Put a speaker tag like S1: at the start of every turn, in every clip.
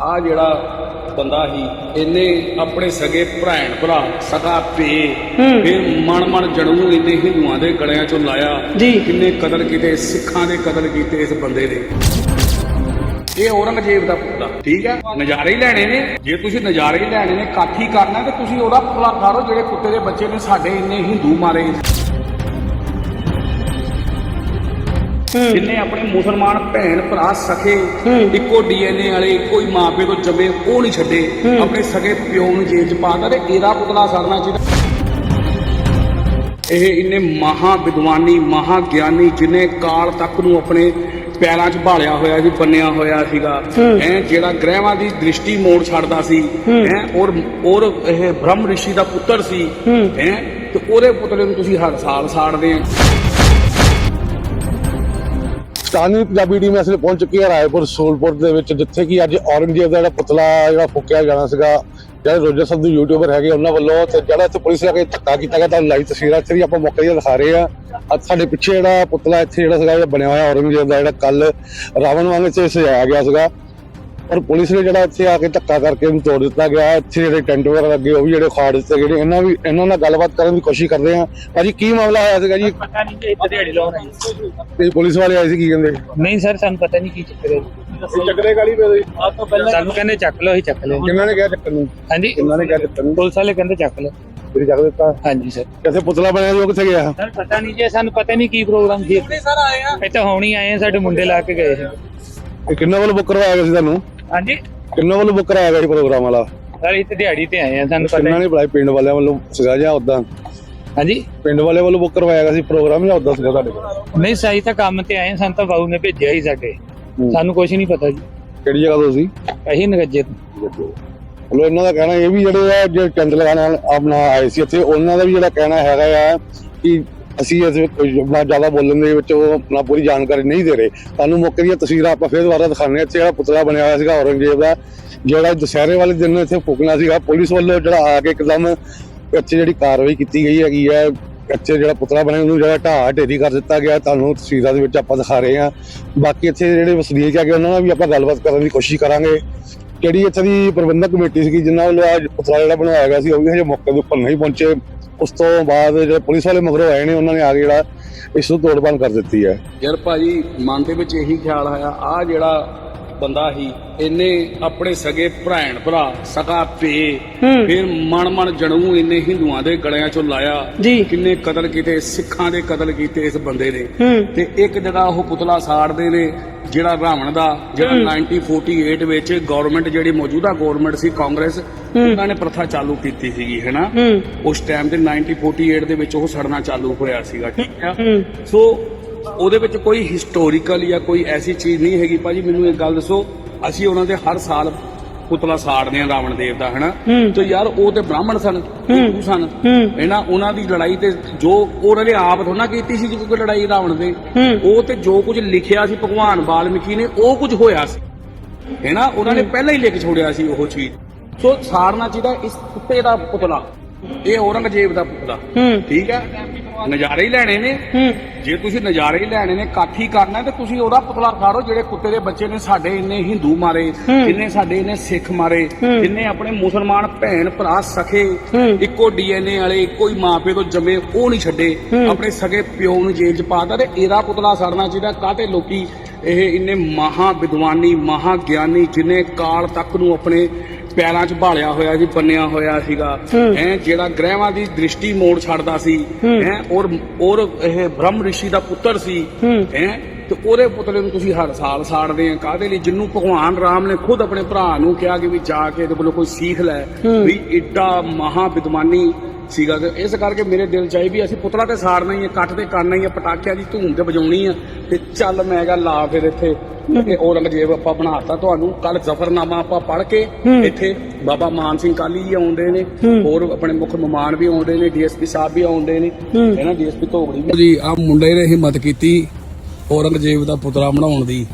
S1: ਆ ਜਿਹੜਾ ਬੰਦਾ ਸੀ ਇਹਨੇ ਆਪਣੇ ਸਗੇ ਭੈਣ ਭਰਾ ਸਗਾ ਭੇ ਫਿਰ ਮਨ ਮਨ ਜਣੂ ਇਹਨੇ ਹਿੰਦੂਆਂ ਦੇ ਗਲਿਆਂ ਚੋਂ ਲਾਇਆ। ਕਿੰਨੇ ਕਤਲ ਕੀਤੇ ਸਿੱਖਾਂ ਦੇ ਕਤਲ ਕੀਤੇ ਇਸ ਬੰਦੇ ਨੇ ਇਹ ਔਰੰਗਜ਼ੇਬ ਦਾ ਪੁੱਤਰ ਆ, ਠੀਕ ਹੈ? ਨਜ਼ਾਰੇ ਹੀ ਲੈਣੇ ਨੇ। ਜੇ ਤੁਸੀਂ ਨਜ਼ਾਰੇ ਹੀ ਲੈਣੇ ਨੇ ਕਾਠੀ ਕਰਨਾ ਤੇ ਤੁਸੀਂ ਉਹਦਾ ਪੁਤਲਾ ਕਰੋ ਜਿਹੜੇ ਕੁੱਤੇ ਦੇ ਬੱਚੇ ਨੇ ਸਾਡੇ ਇੰਨੇ ਹਿੰਦੂ ਮਾਰੇ। ਜਿੰਨੇ ਆਪਣੇ ਮੁਸਲਮਾਨ ਭੈਣ ਭਰਾ ਸਖੇ ਇੱਕੋ ਡੀਐਨਏ ਵਾਲੇ ਇੱਕੋ ਹੀ ਮਾਪੇ ਤੋਂ ਜੰਮੇ ਉਹ ਨਹੀਂ ਛੱਡੇ। ਆਪਣੇ ਸਗੇ ਪਿਓ ਨੂੰ ਜੇਲ੍ਹ ਚ ਪਾਤਾ ਤੇ ਇਹਦਾ ਪੁਤਲਾ ਸੜਨਾ ਚਾਹੀਦਾ। ਇਹ ਇੰਨੇ ਮਹਾ ਵਿਦਵਾਨੀ ਮਹਾ ਗਿਆਨੀ ਜਿਨੇ ਕਾਲ ਤੱਕ ਨੂੰ ਆਪਣੇ ਪੈਰਾਂ 'ਚ ਭਾਲਿਆ ਹੋਇਆ ਸੀ ਬੰਨਿਆ ਹੋਇਆ ਸੀਗਾ। ਐ ਜਿਹੜਾ ਗ੍ਰਹਿਵਾਂ ਦੀ ਦ੍ਰਿਸ਼ਟੀ ਮੋੜ ਛੱਡਦਾ ਸੀ। ਹੈ। ਔਰ ਔਰ ਇਹ ਬ੍ਰਹਮ ਰਿਸ਼ੀ ਦਾ ਪੁੱਤਰ ਸੀ। ਹੈ ਤੇ ਉਹਦੇ ਪੁੱਤਰੇ ਨੂੰ ਤੁਸੀਂ ਹਰ ਸਾਲ ਸਾੜਦੇ ਆ।
S2: ਸਥਾਨੀ ਪੰਜਾਬੀ ਟੀਮ ਇਸ ਵੇਲੇ ਪਹੁੰਚ ਚੁੱਕੀ ਹੈ ਰਾਏਪੁਰ, ਸੋਲਪੁਰ ਦੇ ਵਿੱਚ, ਜਿੱਥੇ ਕਿ ਅੱਜ ਔਰੰਗਜ਼ੇਬ ਦਾ ਜਿਹੜਾ ਪੁਤਲਾ ਜਿਹੜਾ ਫੁੱਕਿਆ ਜਾਣਾ ਸੀਗਾ, ਜਿਹੜੇ ਰੋਜਰ ਸਾਹਿਬ ਦੇ ਯੂਟਿਊਬਰ ਹੈਗੇ, ਉਹਨਾਂ ਵੱਲੋਂ ਤੇ ਜਿਹੜਾ ਇੱਥੇ ਪੁਲਿਸ ਨੇ ਆ ਕੇ ਧੱਕਾ ਕੀਤਾ ਗਿਆ ਤਾਂ ਲਾਈਵ ਤਸਵੀਰਾਂ ਇੱਥੇ ਵੀ ਆਪਾਂ ਮੌਕੇ ਦੀਆਂ ਦਿਖਾ ਰਹੇ ਆ ਅੱਜ ਸਾਡੇ ਪਿੱਛੇ ਜਿਹੜਾ ਪੁਤਲਾ ਇੱਥੇ ਜਿਹੜਾ ਸੀਗਾ ਇਹ ਬਣਿਆ ਹੋਇਆ ਔਰੰਗਜ਼ੇਬ ਦਾ ਜਿਹੜਾ ਕੱਲ ਰਾਵਣ ਵਾਂਗ ਇੱਥੇ ਸਜਾਇਆ ਗਿਆ ਸੀਗਾ। ਪਰ ਪੁਲਿਸ ਨੇ ਜਿਹੜਾ ਇੱਥੇ ਆ ਕੇ ਧੱਕਾ ਕਰਕੇ ਇਹਨੂੰ ਤੋੜ ਦਿੱਤਾ ਗਿਆ ਇੱਥੇ ਜਿਹੜੇ ਟੈਂਟ ਵਗੈਰਾ ਲੱਗੇ ਉਹ ਵੀ ਜਿਹੜੇ ਖਾੜ ਦਿੱਤੇ ਨੇ। ਇਹਨਾਂ ਵੀ ਇਹਨਾਂ ਨਾਲ ਗੱਲਬਾਤ ਕਰਨ ਦੀ ਕੋਸ਼ਿਸ਼ ਕਰਦੇ ਆ ਭਾਜੀ ਕੀ ਮਾਮਲਾ ਹੋਇਆ ਸੀਗਾ ਜੀ?
S3: ਪਤਾ ਨਹੀਂ ਕਿ ਇੱਥੇ ਦਿਹਾੜੀ ਲਾਉਣ
S2: ਤੇ ਪੁਲਿਸ ਵਾਲੇ ਆਏ ਸੀ ਕੀ ਕਹਿੰਦੇ?
S3: ਨਹੀਂ ਸਰ ਸਾਨੂੰ ਪਤਾ ਨਹੀਂ ਕੀ ਚੱਕਰ ਹੈ।
S2: ਚੱਕਰੇ ਗਾਲੀ ਪਈ
S3: ਆਪ ਤੋਂ ਪਹਿਲਾਂ ਸਾਨੂੰ ਕਹਿੰਦੇ ਚੱਕ ਲਓ ਅਸੀਂ ਚੱਕ ਲਿਆ
S2: ਕਿੰਨਾਂ ਨੇ ਕਿਹਾ ਚੱਕਰ ਨੂੰ?
S3: ਹਾਂਜੀ?
S2: ਕਿੰਨਾਂ ਨੇ ਕਿਹਾ ਚੱਕਰ ਨੂੰ?
S3: ਪੁਲਿਸ ਵਾਲੇ ਕਹਿੰਦੇ ਚੱਕ ਲਓ।
S2: ਫਿਰ ਚੱਕ ਦਿੱਤਾ?
S3: ਹਾਂਜੀ ਸਰ।
S2: ਕਿੱਥੇ ਪੁਤਲਾ ਬਣਿਆ ਉਹ ਕਿੱਥੇ ਗਿਆ?
S3: ਸਰ ਪਤਾ ਨਹੀਂ ਜੀ ਸਾਨੂੰ ਪਤਾ ਨਹੀਂ ਕੀ ਪ੍ਰੋਗਰਾਮ ਸੀ। ਸਰ ਆਏ ਆ। ਇੱਥੇ ਹੁਣ ਹੀ ਆਏ ਆ ਸਾਡੇ ਮੁੰਡੇ ਲਾ ਕੇ ਗਏ ਸੀ।
S2: ਇਹ ਕਿੰਨਾ ਵੱਲੋਂ ਬੁੱਕ ਕਰਵਾਇਆ ਗਿਆ ਸੀ ਤੁਹਾਨੂੰ?
S3: ਹਾਂਜੀ?
S2: ਕਿੰਨਾ ਵੱਲੋਂ ਬੁੱਕ ਕਰਾਇਆ ਗਿਆ ਸੀ ਪ੍ਰੋਗਰਾਮ ਵਾਲਾ?
S3: ਸਰ ਇੱਥੇ ਦਿਹਾੜੀ ਤੇ ਆਏ ਆ ਸਾਨੂੰ ਪਤਾ
S2: ਕਿੰਨਾ
S3: ਨਹੀਂ
S2: ਨੇ ਬੁਲਾਇਆ ਪਿੰਡ ਵਾਲਿਆਂ ਵੱਲੋਂ ਸੀਗਾ ਜਾਂ ਉਦਾਂ
S3: ਹਾਂਜੀ?
S2: ਪਿੰਡ ਵਾਲੇ ਵੱਲੋਂ ਬੁੱਕ ਕਰਵਾਇਆ ਗਿਆ ਸੀ ਪ੍ਰੋਗਰਾਮ ਜਾਂ ਉਦਾਂ ਸੀਗਾ ਤੁਹਾਡੇ ਕੋਲ?
S3: ਨਹੀਂ ਸਹੀ ਤਾਂ ਕੰਮ ਤੇ ਆਏ ਸਾਨੂੰ ਤਾਂ ਬਾਊ ਨੇ ਭੇਜਿਆ ਹੀ ਸਾਡੇ। ਸਾਨੂੰ ਕੁਝ ਨਹੀਂ ਪਤਾ ਜੀ।
S2: ਕਿਹੜੀ ਜਗ੍ਹਾ ਤੋਂ ਸੀ?
S3: ਅਸੀਂ ਨਗੱਜੇ ਤੋਂ।
S2: ਮਤਲਬ ਇਹਨਾਂ ਦਾ ਕਹਿਣਾ ਇਹ ਵੀ ਜਿਹੜੇ ਆ ਜਿਹੜੇ ਟੈਂਟ ਲਗਾਉਣ ਆਪਣਾ ਆਏ ਸੀ ਇੱਥੇ ਉਹਨਾਂ ਦਾ ਵੀ ਜਿਹੜਾ ਕਹਿਣਾ ਹੈਗਾ ਆ ਕਿ ਅਸੀਂ ਇਸ ਵਿੱਚ ਕੋਈ ਨਾ ਜ਼ਿਆਦਾ ਬੋਲਣ ਦੇ ਵਿੱਚ ਉਹ ਆਪਣਾ ਪੂਰੀ ਜਾਣਕਾਰੀ ਨਹੀਂ ਦੇ ਰਹੇ। ਤੁਹਾਨੂੰ ਮੌਕੇ ਦੀਆਂ ਤਸਵੀਰਾਂ ਆਪਾਂ ਫਿਰ ਦੁਬਾਰਾ ਦਿਖਾਉਂਦੇ ਹਾਂ। ਇੱਥੇ ਜਿਹੜਾ ਪੁਤਲਾ ਬਣਿਆ ਹੋਇਆ ਸੀਗਾ ਔਰੰਗਜ਼ੇਬ ਦਾ, ਜਿਹੜਾ ਦੁਸਹਿਰੇ ਵਾਲੇ ਦਿਨ ਇੱਥੇ ਫੂਕਣਾ ਸੀਗਾ, ਪੁਲਿਸ ਵੱਲੋਂ ਜਿਹੜਾ ਆ ਕੇ ਇੱਕਦਮ ਇੱਥੇ ਜਿਹੜੀ ਕਾਰਵਾਈ ਕੀਤੀ ਗਈ ਹੈਗੀ ਹੈ। ਕੱਚੇ ਜਿਹੜਾ ਪੁਤਲਾ ਬਣਿਆ, ਉਹਨੂੰ ਜਿਹੜਾ ਢਾਹ ਢੇਰੀ ਕਰ ਦਿੱਤਾ ਗਿਆ। ਤੁਹਾਨੂੰ ਤਸਵੀਰਾਂ ਦੇ ਵਿੱਚ ਆਪਾਂ ਦਿਖਾ ਰਹੇ ਹਾਂ। ਬਾਕੀ ਇੱਥੇ ਜਿਹੜੇ ਵਸਨੀਕ ਹੈਗੇ, ਉਹਨਾਂ ਨਾਲ ਵੀ ਆਪਾਂ ਗੱਲਬਾਤ ਕਰਨ ਦੀ ਕੋਸ਼ਿਸ਼ ਕਰਾਂਗੇ। ਕਿਹੜੀ ਇੱਥੇ ਦੀ ਪ੍ਰਬੰਧਕ ਕਮੇਟੀ ਸੀਗੀ, ਜਿਨ੍ਹਾਂ ਵੱਲੋਂ ਅੱਜ ਪੁਤਲਾ ਜਿਹੜਾ ਬਣਾਇਆ ਗਿਆ ਸੀ, ਉਹ ਵੀ ਹਜੇ ਮੌਕੇ ਦੇ ਉੱਪਰ ਨਹੀਂ ਪਹੁੰਚੇ। ਉਸ ਤੋਂ ਬਾਅਦ ਜਿਹੜੇ ਪੁਲਿਸ ਵਾਲੇ ਮਗਰੋਂ ਆਏ ਨੇ, ਉਹਨਾਂ ਨੇ ਆ ਕੇ ਜਿਹੜਾ ਇਸ ਨੂੰ ਤੋੜਪਾਨ ਕਰ ਦਿੱਤੀ ਹੈ।
S1: ਯਾਰ ਭਾਜੀ, ਮਨ ਦੇ ਵਿੱਚ ਇਹੀ ਖਿਆਲ ਆਇਆ ਆ ਜਿਹੜਾ ਬੰਦਾ ਸੀ ਇਹਨੇ ਆਪਣੇ ਸਗੇ ਭੈਣ ਭਰਾ ਸਗਾ ਭੇ ਫਿਰ ਮਨ ਮਨ ਜਣੂ ਇਹਨੇ ਹਿੰਦੂਆਂ ਦੇ ਗਲਿਆਂ ਚੋਂ ਲਾਇਆ। ਕਿੰਨੇ ਕਤਲ ਕੀਤੇ ਸਿੱਖਾਂ ਦੇ ਕਤਲ ਕੀਤੇ ਇਸ ਬੰਦੇ ਨੇ।
S4: ਹੂੰ।
S1: ਤੇ ਇੱਕ ਜਗ੍ਹਾ ਉਹ ਪੁਤਲਾ ਸਾੜਦੇ ਨੇ ਜਿਹੜਾ ਰਾਵਣ ਦਾ ਜਿਹੜਾ 1948 ਵਿੱਚ ਗਵਰਨਮੈਂਟ ਜਿਹੜੀ ਮੌਜੂਦਾ ਗਵਰਨਮੈਂਟ ਸੀ ਕਾਂਗਰਸ ਉਹਨਾਂ ਨੇ ਪ੍ਰਥਾ ਚਾਲੂ ਕੀਤੀ ਸੀਗੀ ਹੈਨਾ?
S4: ਹੂੰ।
S1: ਉਸ ਟਾਈਮ ਤੇ 1948 ਦੇ ਵਿੱਚ ਉਹ ਸੜਨਾ ਚਾਲੂ ਹੋਇਆ ਸੀਗਾ ਠੀਕ
S4: ਹੂੰ।
S1: ਸੋ ਉਹਦੇ ਵਿੱਚ ਕੋਈ ਹਿਸਟੋਰੀਕਲ ਜਾਂ ਕੋਈ ਐਸੀ ਚੀਜ਼ ਨਹੀਂ ਹੈਗੀ। ਭਾਜੀ ਮੈਨੂੰ ਇੱਕ ਗੱਲ ਦੱਸੋ ਅਸੀਂ ਉਹਨਾਂ ਦੇ ਹਰ ਸਾਲ ਪੁਤਲਾ ਸਾੜਦੇ ਆ ਰਾਵਣ ਦੇਵ ਦਾ ਹਨਾ। ਤੇ ਯਾਰ ਉਹ ਤੇ ਬ੍ਰਾਹਮਣ ਸਨ ਹਿੰਦੂ ਸਨ। ਇਹਨਾਂ ਉਹਨਾਂ ਦੀ ਲੜਾਈ ਤੇ ਜੋ ਉਹਨਾਂ ਨੇ ਆਪ ਥੋੜਾ ਕੀਤੀ ਸੀ ਕੋਈ ਲੜਾਈ ਰਾਵਣ ਦੇ। ਉਹ ਤੇ ਜੋ ਕੁਝ ਲਿਖਿਆ ਸੀ ਭਗਵਾਨ ਵਾਲਮੀਕੀ ਨੇ ਉਹ ਕੁਝ ਹੋਇਆ ਸੀ। ਹੈਨਾ ਉਹਨਾਂ ਨੇ ਪਹਿਲਾਂ ਹੀ ਲਿਖ ਛੋੜਿਆ ਸੀ ਉਹ ਚੀਜ਼। ਸੋ ਸਾੜਨਾ ਚਾਹੀਦਾ ਇਸ ਕੁੱਤੇ ਦਾ ਪੁਤਲਾ। ਇਹ ਔਰੰਗਜ਼ੇਬ ਦਾ ਪੁਤਲਾ
S4: ਹੂੰ।
S1: ਠੀਕ ਹੈ? ਨਜ਼ਾਰੇ ਹੀ ਲੈਣੇ ਨੇ।
S4: ਹੂੰ।
S1: ਜੇ ਤੁਸੀਂ ਨਜ਼ਾਰੇ ਹੀ ਲੈਣੇ ਨੇ ਕਾਠੀ ਕਰਨਾ ਤੇ ਤੁਸੀਂ ਉਹਦਾ ਪੁਤਲਾ ਖਾੜੋ ਜਿਹੜੇ ਕੁੱਤੇ ਦੇ ਬੱਚੇ ਨੇ ਸਾਡੇ ਇੰਨੇ ਹਿੰਦੂ ਮਾਰੇ ਜਿੰਨੇ ਸਾਡੇ ਇੰਨੇ ਸਿੱਖ ਮਾਰੇ ਜਿੰਨੇ ਆਪਣੇ ਮੁਸਲਮਾਨ ਭੈਣ ਭਰਾ ਸਖੇ ਇੱਕੋ ਡੀਐਨਏ ਵਾਲੇ ਇੱਕੋ ਹੀ ਮਾਪੇ ਤੋਂ ਜੰਮੇ ਉਹ ਨਹੀਂ ਛੱਡੇ। ਆਪਣੇ ਸਗੇ ਪਿਓ ਨੂੰ ਜੇਲ੍ਹ 'ਚ ਪਾਤਾ ਤੇ ਇਹਦਾ ਪੁਤਲਾ ਸੜਨਾ ਚਾਹੀਦਾ ਕਾਹਤੇ ਲੋਕੀ ਇਹ ਇੰਨੇ ਮਹਾ ਵਿਦਵਾਨੀ ਮਹਾ ਗਿਆਨੀ ਜਿਨੇ ਕਾਲ ਤੱਕ ਨੂੰ ਆਪਣੇ ਪੈਰਾਂ 'ਚ ਭਾਲਿਆ ਹੋਇਆ ਸੀ ਬੰਨਿਆ ਹੋਇਆ ਸੀਗਾ। ਹੈ। ਜਿਹੜਾ ਗ੍ਰਹਿਵਾਂ ਦੀ ਦ੍ਰਿਸ਼ਟੀ ਮੋੜ ਛੱਡਦਾ ਸੀ। ਹੈ। ਔਰ ਔਰ ਇਹ ਬ੍ਰਹਮ ਰਿਸ਼ੀ ਦਾ ਪੁੱਤਰ ਸੀ। ਹੈ। ਤੇ ਉਹਦੇ ਪੁੱਤਰੇ ਨੂੰ ਤੁਸੀਂ ਹਰ ਸਾਲ ਸਾੜਦੇ ਆ। ਕਾਹਦੇ ਲਈ? ਜਿੰਨੂੰ ਭਗਵਾਨ ਰਾਮ ਨੇ ਖੁਦ ਆਪਣੇ ਭਰਾ ਨੂੰ ਕਿਹਾ ਕਿ ਵੀ ਜਾ ਕੇ ਇਹਦੇ ਕੋਲੋਂ ਕੋਈ ਸੀਖ ਲੈ। ਵੀ ਏਡਾ ਮਹਾ ਵਿਦਵਾਨੀ ਸੀਗਾ। ਤੇ ਇਸ ਕਰਕੇ ਮੇਰੇ ਦਿਲ ਚ ਆਈ ਵੀ ਅਸੀਂ ਪੁਤਲਾ ਤੇ ਸਾੜਨਾ ਹੀ ਹੈ ਕੱਟ ਤੇ ਕਰਨਾ ਹੀ ਹੈ ਪਟਾਕਿਆਂ ਦੀ ਧੂਮ ਤੇ ਵਜਾਉਣੀ ਆ। ਤੇ ਚੱਲ ਮੈਂ ਕਿਹਾ ਲਾ ਫਿਰ ਇੱਥੇ। ਤੇ ਔਰੰਗਜ਼ੇਬ ਆਪਾਂ ਬਣਾਤਾ ਤੁਹਾਨੂੰ ਕੱਲ ਜ਼ਫਰਨਾਮਾ ਆਪਾਂ ਪੜ੍ਹ ਕੇ ਇੱਥੇ ਬਾਬਾ ਮਾਨ ਸਿੰਘ ਕਾਲੀ ਜੀ ਆਉਂਦੇ ਨੇ ਹੋਰ ਆਪਣੇ ਮੁੱਖ ਮਹਿਮਾਨ ਵੀ ਆਉਂਦੇ ਨੇ ਡੀਐਸਪੀ ਸਾਹਿਬ ਵੀ ਆਉਂਦੇ ਨੇ ਇਹਨਾਂ ਡੀਐਸਪੀ ਧੋਗੜੀ ਵੀ। ਜੀ ਆ ਮੁੰਡੇ ਨੇ ਹਿੰਮਤ ਕੀਤੀ ਔਰੰਗਜ਼ੇਬ ਦਾ ਪੁਤਲਾ ਬਣਾਉਣ ਦੀ।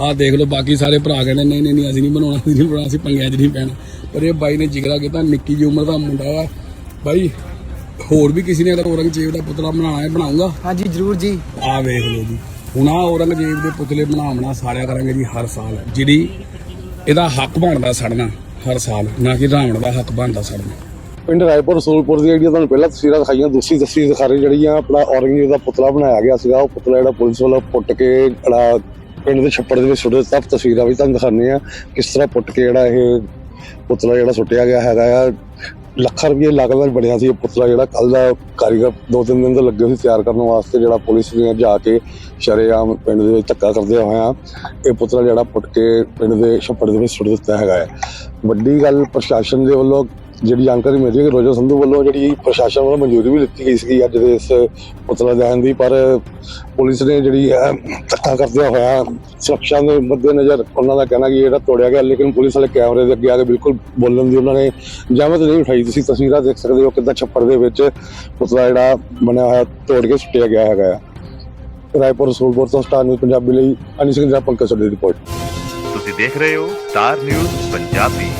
S1: ਆਹ ਦੇਖ ਲਓ ਬਾਕੀ ਸਾਰੇ ਭਰਾ ਕਹਿੰਦੇ ਨਹੀਂ ਨਹੀਂ ਨਹੀਂ ਅਸੀਂ ਨਹੀਂ ਬਣਾਉਣਾ ਅਸੀਂ ਨਹੀਂ ਬਣਾਉਣਾ ਅਸੀਂ ਪੰਗਿਆਂ 'ਚ ਨਹੀਂ ਪੈਣਾ। ਪਰ ਇਹ ਬਾਈ ਨੇ ਜਿਗਰਾ ਕੀਤਾ ਨਿੱਕੀ ਜਿਹੀ ਉਮਰ ਦਾ ਮੁੰਡਾ ਵਾ। ਬਾਈ ਹੋਰ ਵੀ ਕਿਸੇ ਨੇ ਅਗਰ ਔਰੰਗਜ਼ੇਬ ਦਾ ਪੁਤਲਾ ਬਣਾਉਣਾ ਹੈ ਬਣਾਉਂਗਾ
S4: ਹਾਂਜੀ ਜਰੂਰ ਜੀ।
S1: ਆ ਵੇਖ ਲਓ ਜੀ। ਹੁਣ ਆ ਔਰੰਗਜ਼ੇਬ ਦੇ ਪੁਤਲੇ ਬਣਾਉਣਾ ਸਾਰਿਆ ਕਰਾਂਗੇ ਜੀ ਹਰ ਸਾਲ, ਜਿਹੜੀ ਇਹਦਾ ਹੱਕ ਬਣਦਾ ਸੜਨਾ ਹਰ ਸਾਲ, ਨਾ ਕਿ ਰਾਵਣ ਦਾ ਹੱਕ ਬਣਦਾ ਸੜਨਾ।
S2: ਪਿੰਡ ਰਾਏਪੁਰ ਰਸੂਲਪੁਰ ਦੀ ਜਿਹੜੀਆਂ ਤੁਹਾਨੂੰ ਪਹਿਲਾਂ ਤਸਵੀਰਾਂ ਦਿਖਾਈਆਂ, ਦੂਸਰੀ ਤਸਵੀਰ ਦਿਖਾ ਰਹੀ ਜਿਹੜੀਆਂ ਆਪਣਾ ਔਰੰਗਜ਼ੇਬ ਦਾ ਪੁਤਲਾ ਬਣਾਇਆ ਗਿਆ ਸੀਗਾ। ਉਹ ਪੁਤਲਾ ਜਿਹੜਾ ਪੁਲਿਸ ਵੱਲੋਂ ਪੁੱਟ ਕੇ ਜਿਹੜਾ ਪਿੰਡ ਦੇ ਛੱਪੜ ਦੇ ਵਿੱਚ ਸੁੱਟੇ ਦਿੱਤਾ ਤਸਵੀਰਾਂ ਵੀ ਤੁਹਾਨੂੰ ਦਿਖਾਉਂਦੇ ਆ, ਕਿਸ ਤਰ੍ਹਾਂ ਪੁੱਟ ਕੇ ਜਿਹੜਾ ਇਹ ਪੁਤਲਾ ਜਿਹੜਾ ਸੁੱਟਿਆ ਗਿਆ ਹੈਗਾ ਆ। ਲੱਖਾਂ ਰੁਪਏ ਲਾਗਤ ਬਣਿਆ ਸੀ ਇਹ ਪੁਤਲਾ ਜਿਹੜਾ ਕੱਲ ਦਾ ਕਾਰੀਗਰ ਦੋ ਤਿੰਨ ਦਿਨ ਤੋਂ ਲੱਗੇ ਸੀ ਤਿਆਰ ਕਰਨ ਵਾਸਤੇ ਜਿਹੜਾ ਪੁਲਿਸ ਨੇ ਜਾ ਕੇ ਸ਼ਰੇਆਮ ਪਿੰਡ ਦੇ ਵਿੱਚ ਧੱਕਾ ਕਰਦੇ ਹੋਇਆ ਇਹ ਪੁਤਲਾ ਜਿਹੜਾ ਪੁੱਟ ਕੇ ਪਿੰਡ ਦੇ ਛੱਪੜ ਦੇ ਵਿੱਚ ਸੁੱਟ ਦਿੱਤਾ ਹੈਗਾ ਹੈ। ਵੱਡੀ ਗੱਲ ਪ੍ਰਸ਼ਾਸਨ ਦੇ ਵੱਲੋਂ ਜਿਹੜੀ ਜਾਣਕਾਰੀ ਮਿਲੀ ਕਿ ਰੋਜਾ ਸੰਧੂ ਵੱਲੋਂ ਜਿਹੜੀ ਪ੍ਰਸ਼ਾਸਨ ਵੱਲੋਂ ਮਨਜ਼ੂਰੀ ਵੀ ਦਿੱਤੀ ਗਈ ਸੀ ਅੱਜ ਦੇ ਇਸ ਪੁਤਲਾ ਦਹਨ ਦੀ, ਪਰ ਪੁਲਿਸ ਨੇ ਜਿਹੜੀ ਧੱਕਾ ਕਰਦਿਆਂ ਹੋਇਆ ਸੁਰੱਖਿਆ ਦੇ ਮੱਦੇਨਜ਼ਰ ਉਹਨਾਂ ਦਾ ਕਹਿਣਾ ਕਿ ਜਿਹੜਾ ਤੋੜਿਆ ਗਿਆ, ਲੇਕਿਨ ਪੁਲਿਸ ਵਾਲੇ ਕੈਮਰੇ ਦੇ ਅੱਗੇ ਆ ਕੇ ਬਿਲਕੁਲ ਬੋਲਣ ਦੀ ਉਹਨਾਂ ਨੇ ਜਹਿਮਤ ਨਹੀਂ ਉਠਾਈ। ਤੁਸੀਂ ਤਸਵੀਰਾਂ ਦੇਖ ਸਕਦੇ ਹੋ ਕਿੱਦਾਂ ਛੱਪੜ ਦੇ ਵਿੱਚ ਪੁਤਲਾ ਜਿਹੜਾ ਬਣਿਆ ਹੋਇਆ, ਤੋੜ ਕੇ ਸੁੱਟਿਆ ਗਿਆ ਹੈਗਾ ਰਾਏਪੁਰ ਸੂਲਪੁਰ ਤੋਂ ਸਟਾਰ ਨਿਊਜ਼ ਪੰਜਾਬੀ ਲਈ ਅਨਿਲ ਸਿੰਘ ਦਾ ਪੰਕਜ ਦੀ ਰਿਪੋਰਟ।
S4: ਤੁਸੀਂ ਦੇਖ ਰਹੇ ਹੋ ਸਟਾਰ ਨਿਊਜ਼ ਪੰਜਾਬੀ।